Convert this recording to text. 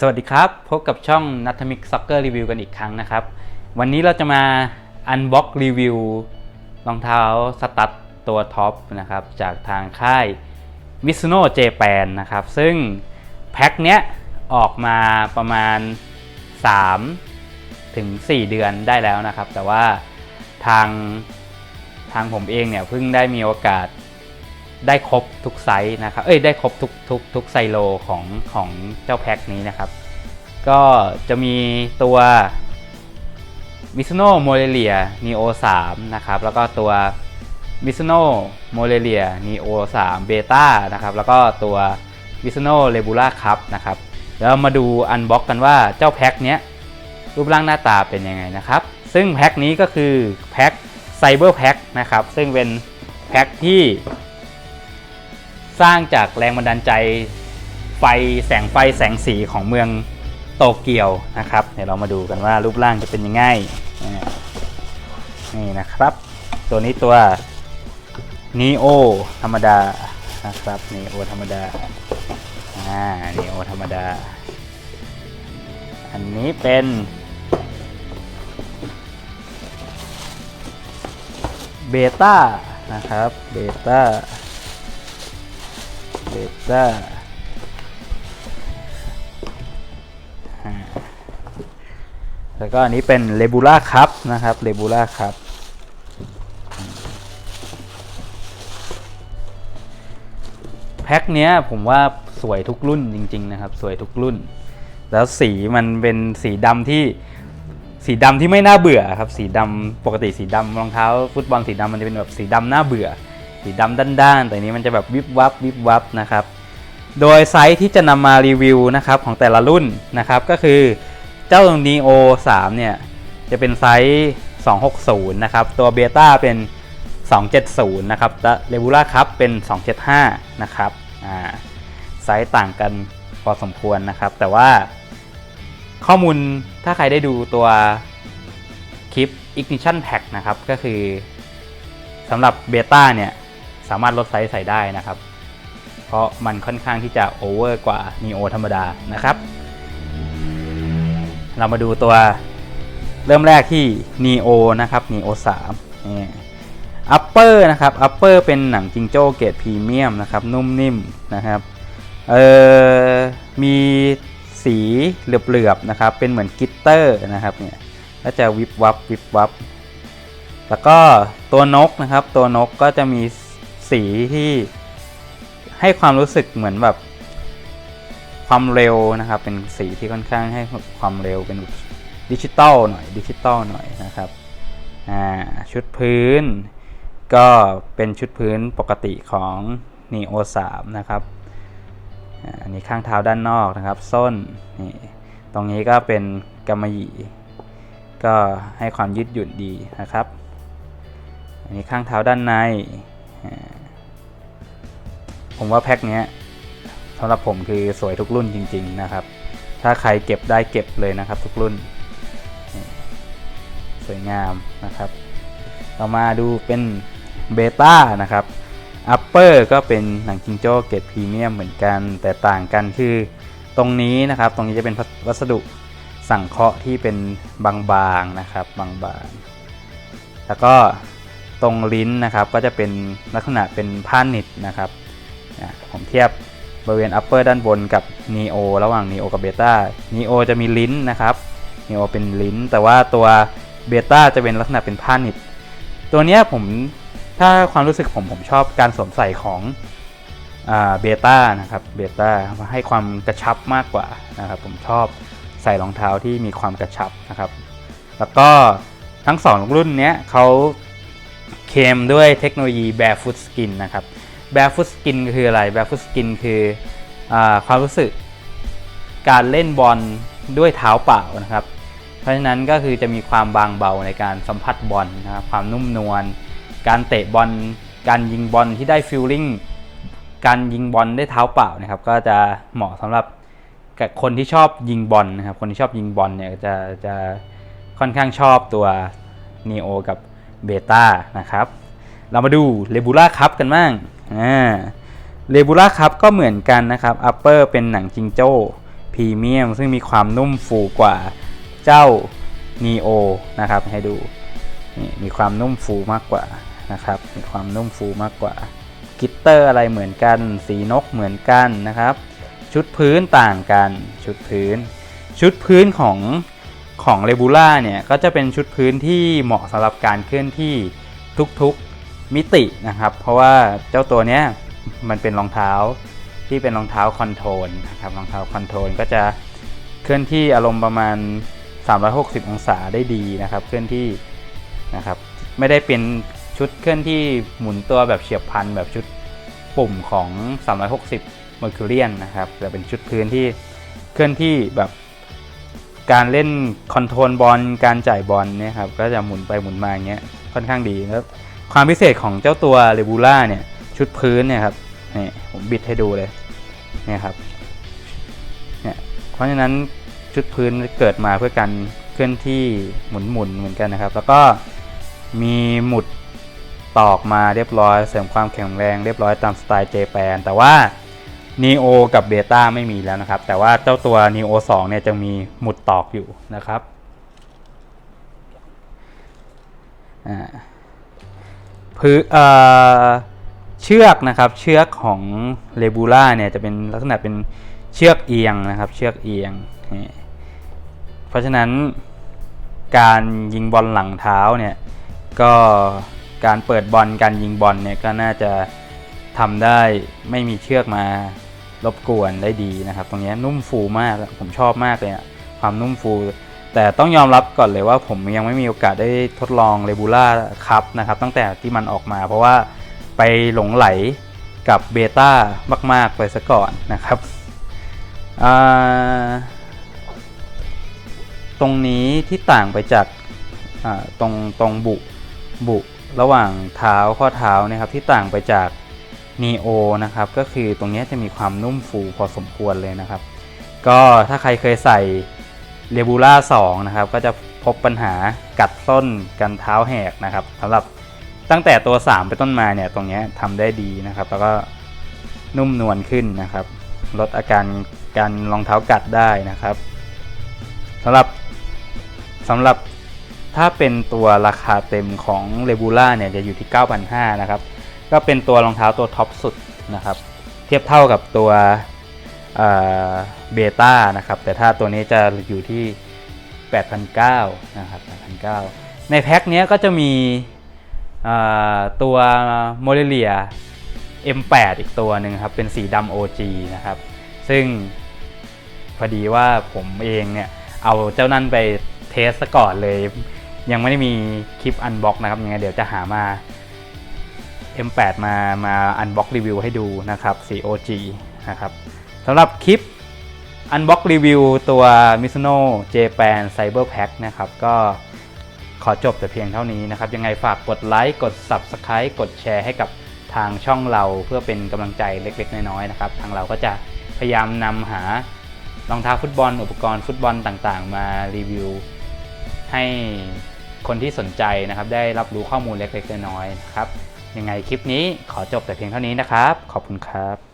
สวัสดีครับ พบกับช่องนัทมิกซ็อกเกอร์รีวิวกันอีกครั้งนะครับ วันนี้เราจะมาอันบ็อกรีวิวรองเท้าสตัดตัวท็อปนะครับ จากทางค่ายมิซุโน่เจแปนนะครับ ซึ่งแพ็คเนี้ยออกมาประมาณ 3 ถึง 4 เดือนได้แล้วนะครับ แต่ว่าทางทางผมเองเนี่ยเพิ่งได้มีโอกาส ได้ครบทุกไซส์นะครับ เอ้ยได้ครบทุกทุกทุกไซโลของของเจ้าแพ็คนี้นะครับ ก็จะมีตัว m i s u n o m o r e l i a Neo 3นะครับ แล้วก็ตัว m i s u n o m o r e l i a Neo 3 Beta นะครับ แล้วก็ตัว m i s u n o Rebula Cup นะครับ แล้วมาดูอันบ็อกกันว่าเจ้าแพ็คเนี้ยรูปร่างหน้าตาเป็นยังไงนะครับ ซึ่งแพ็คนี้ก็คือแพ็คไซเบอร์แพ็คนะครับ ซึ่งเป็นแพ็คที่ สร้างจากแรงบันดาลใจไฟแสงไฟแสงสีของเมืองโตเกียวนะครับเดี๋ยวเรามาดูกันว่ารูปร่างจะเป็นยังไงนี่นะครับ ตัวนี้ตัว Neo ธรรมดานะครับ Neo ธรรมดาอ่า Neo ธรรมดา อันนี้เป็นเบต้านะครับเบต้า เบต้าอ่าแล้วก็อันนี้เป็นเลบูล่าคัพนะครับเลบูล่าคัพแพ็คเนี้ยผมว่าสวยทุกรุ่นจริง ๆ นะครับ สวยทุกรุ่น แล้วสีมันเป็นสีดำที่สีดำที่ไม่น่าเบื่อครับ สีดำปกติสีดำรองเท้า ฟุตบอลสีดำมันจะเป็นแบบสีดำน่าเบื่อ สีดำด้านๆแต่อันนี้มันจะแบบวิบวับวิบวับนะครับ โดยไซส์ที่จะนำมารีวิวนะครับของแต่ละรุ่นนะครับก็คือเจ้า Neo 3 เนี่ย จะเป็นไซส์ 260 นะครับ ตัวเบต้าเป็น 270 นะครับและเรบูล่าครับเป็น 275 นะครับอ่าไซส์ต่างกันพอสมควรนะครับ แต่ว่าข้อมูลถ้าใครได้ดูตัวคลิป Ignition Pack นะครับ ก็คือสำหรับเบต้าเนี่ย สามารถลดไซส์ใส่ได้นะครับ เพราะมันค่อนข้างที่จะโอเวอร์กว่า Neo ธรรมดานะครับ เรามาดูตัวเริ่มแรกที่ Neo นะครับ Neo 3นี่ Upper นะครับ Upper เป็นหนังจิงโจ้เกรดพรีเมียมนะครับ นุ่มนิ่มนะครับเอ่อมีสีเหลือบๆนะครับ เป็นเหมือนกิตเตอร์นะครับเนี่ยก็จะวิบวับวิบวับ แล้วก็ตัวนกนะครับ ตัวนกก็จะมี สีที่ให้ความรู้สึกเหมือนแบบความเร็วนะครับ เป็นสีที่ค่อนข้างให้ความเร็วเป็นดิจิตอลหน่อยดิจิตอลหน่อยนะครับอ่าชุดพื้น ก็เป็นชุดพื้นปกติของ Neo 3 นะครับอ่าอันนี้ข้างเท้าด้านนอกนะครับ ส้นนี่ตรงนี้ก็เป็นกำมะหยี่ก็ให้ความยืดหยุ่นดีนะครับ อันนี้ข้างเท้าด้านใน ผมว่าแพ็คเนี้ยสำหรับผมคือสวยทุกรุ่นจริง ๆ นะครับ ถ้าใครเก็บได้เก็บเลยนะครับ ทุกรุ่น สวยงามนะครับต่อมาดูเป็นเบต้านะครับอัปเปอร์ก็เป็นหนังจิงโจ้เกรดพรีเมียมเหมือนกัน แต่ต่างกันคือตรงนี้นะครับ ตรงนี้จะเป็นวัสดุสังเคราะห์ที่เป็นบางๆนะครับบางๆ แล้วก็ตรงลิ้นนะครับก็จะเป็นลักษณะเป็นผ้าหนิดนะครับ ผมเทียบบริเวณ upper ด้านบนกับ neo ระหว่าง neo กับ beta neo จะมีลิ้นนะครับ neo เป็นลิ้น แต่ว่าตัว beta จะเป็นลักษณะเป็นผ้าหนิดตัวนี้ผมถ้าความรู้สึกผมผมชอบการสวมใส่ของเบต้านะครับเบต้าให้ความกระชับมากกว่านะครับผมชอบใส่รองเท้าที่มีความกระชับนะครับ แล้วก็ทั้งสองรุ่นเนี้ยเขาเคลมด้วยเทคโนโลยี barefoot skin นะครับ barefoot skin คืออะไร barefoot skin คืออความรู้สึกการเล่นบอลด้วยเท้าเปล่านะครับ เพราะฉะนั้นก็คือจะมีความบางเบาในการสัมผัสบอลนะครับความนุ่มนวลการเตะบอล การยิงบอลที่ได้ฟิลลิ่งการยิงบอลด้วยเท้าเปล่านะครับ ก็จะเหมาะสำหรับกับคนที่ชอบยิงบอลนะครับ คนที่ชอบยิงบอลเนี่ยจะจะค่อนข้างชอบตัว Neo กับเบต้านะครับ เรามาดูเลบูล่าคัพกันบ้าง อ่าเลบูล่าคัพก็เหมือนกันนะครับอัปเปอร์เป็นหนังจิงโจ้พรีเมียมซึ่งมีความนุ่มฟูกว่าเจ้า Neo นะครับให้ดูนี่มีความนุ่มฟูมากกว่านะครับมีความนุ่มฟูมากกว่ากิตเตอร์อะไรเหมือนกัน สีนกเหมือนกันนะครับ ชุดพื้นต่างกันชุดพื้น ชุดพื้นของของเรบูล่าเนี่ยก็จะเป็นชุดพื้นที่เหมาะสำหรับการเคลื่อนที่ทุกๆ มิตินะครับ เพราะว่าเจ้าตัวเนี้ยมันเป็นรองเท้าที่เป็นรองเท้าคอนโทรลนะครับรองเท้าคอนโทรลก็จะเคลื่อนที่อารมณ์ประมาณ 360 องศาได้ดีนะครับ เคลื่อนที่นะครับไม่ได้เป็นชุดเคลื่อนที่หมุนตัวแบบเฉียบพันแบบชุดปุ่มของ 360 Mercurian นะครับแต่เป็นชุดพื้นที่เคลื่อนที่แบบการเล่นคอนโทรลบอลการจ่ายบอลเนี่ยครับก็จะหมุนไปหมุนมาอย่างเงี้ยค่อนข้างดีแล้ว ความพิเศษของเจ้าตัวเรบูล่าเนี่ยชุดพื้นเนี่ยครับนี่ผมบิดให้ดูเลยเนี่ยครับเนี่ยเพราะฉะนั้นชุดพื้นเกิดมาเพื่อการเคลื่อนที่หมุนหมุนๆเหมือนกันนะครับ แล้วก็มีหมุดตอกมาเรียบร้อย เสริมความแข็งแรงเรียบร้อยตามสไตล์เจแปนแต่ว่า Neo กับเบต้าไม่มีแล้วนะครับ แต่ว่าเจ้าตัว Neo 2เนี่ยจะมีหมุดตอกอยู่นะครับอ่า พื้นเอ่อเชือกนะครับเชือกของเรบูล่าเนี่ยจะเป็นลักษณะเป็นเชือกเอียงนะครับเชือกเอียง เพราะฉะนั้นการยิงบอลหลังเท้าเนี่ยก็การเปิดบอลการยิงบอลเนี่ยก็น่าจะทำได้ไม่มีเชือกมารบกวนได้ดีนะครับ ตรงนี้นุ่มฟูมากผมชอบมากเลยอะความนุ่มฟู แต่ต้องยอมรับก่อนเลยว่าผมยังไม่มีโอกาสได้ทดลองเรบูล่าครับนะครับตั้งแต่ที่มันออกมา เพราะว่าไปหลงไหลกับเบต้ามาก ๆ ไปซะก่อนนะครับตรงนี้ที่ต่างไปจากตรงตรงบุบุระหว่างเท้าข้อเท้านะครับที่ต่างไปจาก Neo นะครับก็คือตรงนี้จะมีความนุ่มฟูพอสมควรเลยนะครับ ก็ถ้าใครเคยใส่ เรบูล่า2นะครับก็จะพบปัญหากัดส้นกันเท้าแหกนะครับสำหรับตั้งแต่ตัว 3 ไปต้นมาเนี่ยตรงนี้ทำได้ดีนะครับ แล้วก็นุ่มนวลขึ้นนะครับ ลดอาการการรองเท้ากัดได้นะครับสำหรับสำหรับถ้าเป็นตัวราคาเต็มของเรบูล่าเนี่ยจะอยู่ที่ 9,500นะครับ ก็เป็นตัวรองเท้าตัวท็อปสุดนะครับ เทียบเท่ากับตัว เบต้านะครับ แต่ถ้าตัวนี้จะอยู่ที่ 8,900นะครับ8,900 ในแพ็คนี้ก็จะมีตัวโมเดเลีย M8 อีกตัวหนึ่งครับ เป็นสีดำ OG นะครับ ซึ่งพอดีว่าผมเองเนี่ย เอาเจ้านั่นไปเทสก่อนเลย ยังไม่ได้มีคลิปอันบ็อกนะครับ ยังไงเดี๋ยวจะหามา M8 มามาอันบ็อกรีวิวให้ดูนะครับสี OG นะครับ สำหรับคลิปอันบ็อกรีวิวตัว Mizuno Japan Cyber Pack นะครับ ก็ขอจบแต่เพียงเท่านี้นะครับ ยังไงฝากกดไลค์ กด Subscribe กดแชร์ให้กับทางช่องเราเพื่อเป็นกำลังใจเล็กๆ น้อยๆนะครับ ทางเราก็จะพยายามนำหารองเท้าฟุตบอล อุปกรณ์ฟุตบอลต่างๆ มารีวิว ให้คนที่สนใจนะครับ ได้รับรู้ข้อมูลเล็กๆ น้อยๆนะครับ ยังไงคลิปนี้ขอจบแต่เพียงเท่านี้นะครับ ขอบคุณครับ